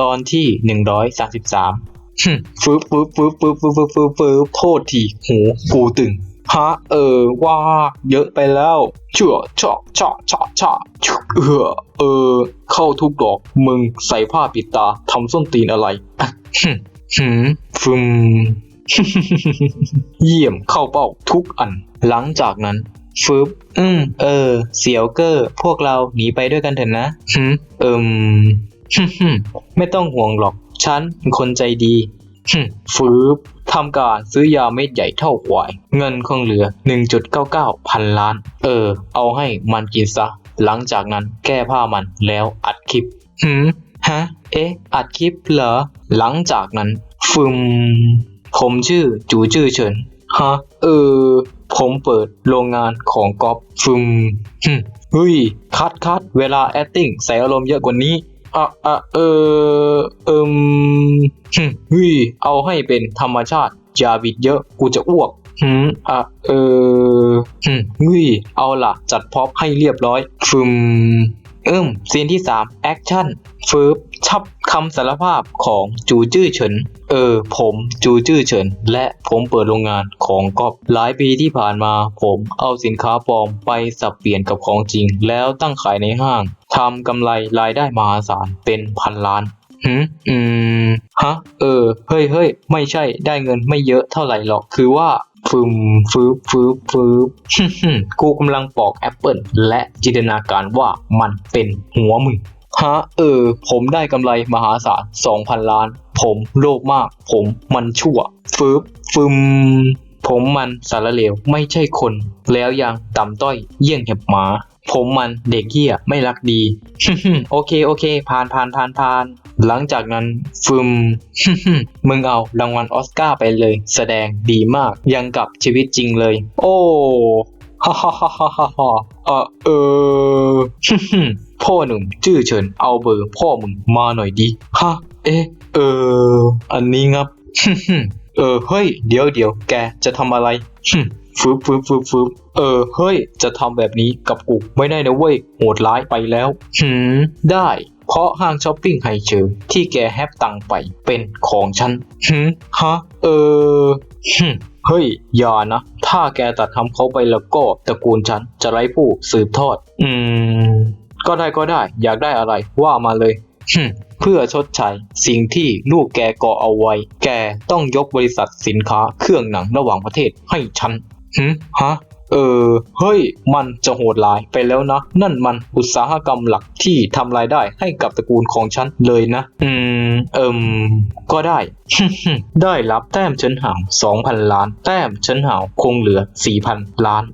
ตอนที่หนึ่งร้อยสามสิบสามฟืบฟืบฟืบฟืบฟืบฟืบฟืบฟืบโทษทีหูกูตึงฮะเออว่าเยอะไปแล้วเชื่อชะชะชะชะชะเออเออ เข้าทุกดอกมึงใส่ผ้าปิดตาทำส้นตีนอะไรอะหึหืมฟึมเยี่ยมเข้าเป้าทุกอัน หลังจากนั้นฟึบอืม เออ เสียวเกอร์ พวกเราหนีไปด้วยกันเถอะนะหืมเอิมฮึ่มๆ ไม่ต้องห่วงหรอก ฉันเป็นคนใจดีฮึ่มฟืบทำการซื้อยาเม็ดใหญ่เท่าควาย เงินคงเหลือ 1.99 พันล้าน เออ เอาให้มันกินซะ หลังจากนั้นแก้ผ้ามันแล้วอัดคลิปหืมฮะ เอ๊ะ อัดคลิปเหรอ หลังจากนั้น ฟึม ผมชื่อจูจื้อเฉิน ฮะ เออ ผมเปิดโรงงานของก๊อฟฟึมฮึมเฮ้ย คัดคัดเวลา acting ใส่อารมณ์เยอะกว่านี้ อะอะเออเอิมฮึมเฮ้ยเอาให้เป็นธรรมชาติอย่าบิดเยอะกูจะอ้วกหืมอะเออฮึมยเอาล่ะ จัดพ็อปให้เรียบร้อยฟึมเอิมซีนที่ 3 แอคชั่นฟืบชับ คำสารภาพของจูจื้อเฉิน เออ ผมจูจื้อเฉิน และผมเปิดโรงงานของก๊อฟหลายปีที่ผ่านมา ผมเอาสินค้าปลอมไปสับเปลี่ยนกับของจริง แล้วตั้งขายในห้างทำกำไรรายได้มหาศาลเป็นพันล้านหืมอืม ฮะ เออ เฮ้ยเฮ้ยไม่ใช่ ได้เงินไม่เยอะเท่าไหร่หรอก คือว่าฟึมฟืบฟืบฟืบกูกำลังปอกแอปเปิลและจินตนาการว่ามันเป็นหัวมึงฮะเออ ผมได้กำไรมหาศาล2,000ล้าน ผมโลภมาก ผมมันชั่ว ฟืบฟึม ผมมันสารเลวไม่ใช่คน แล้วยังต่ำต้อยเยี่ยงเห็บหมา ผมมันเด็กเหี้ยไม่รักดี โอเคโอเค ผ่านผ่านผ่านผ่าน หลังจากนั้นฟึม มึงเอารางวัลออสการ์ไปเลย แสดงดีมาก ยังกับชีวิตจริงเลย โอ้ฮ่าฮ่าฮ่าฮ่าฮ่าเออ เออพ่อหนุ่มชื่อเฉินเอาเบอร์พ่อมึงมาหน่อยดิฮะเอ๊ะเออ อันนี้งับ เออเฮ้ย เดี๋ยวเดี๋ยวแกจะทำอะไรฟืบฟืบฟืบฟืบเออ เฮ้ย จะทำแบบนี้กับกูไม่ได้นะเว้ย โหดร้ายไปแล้วหืมได้ เพราะห้างช้อปปิ้งไฮเชอร์ที่แกแฮปตังไปเป็นของฉันหืมฮะ เออหึ เฮ้ย อย่านะ ถ้าแกตัดทำเขาไปแล้วก็ตระกูลฉันจะไร้ผู้สืบทอด อืม ก็ได้ก็ได้ อยากได้อะไรว่ามาเลยหึเพื่อชดใช้สิ่งที่ลูกแกก่อเอาไว้ แกต้องยกบริษัทสินค้าเครื่องหนังระหว่างประเทศให้ฉันหึฮะ เออ เฮ้ย มันจะโหดร้ายไปแล้วนะ นั่นมันอุตสาหกรรมหลักที่ทำรายได้ให้กับตระกูลของฉันเลยนะ อืม เอิมก็ได้ ได้รับแต้มเฉินหาว2,000 ล้าน แต้มเฉินหาวคงเหลือ 4,000 ล้าน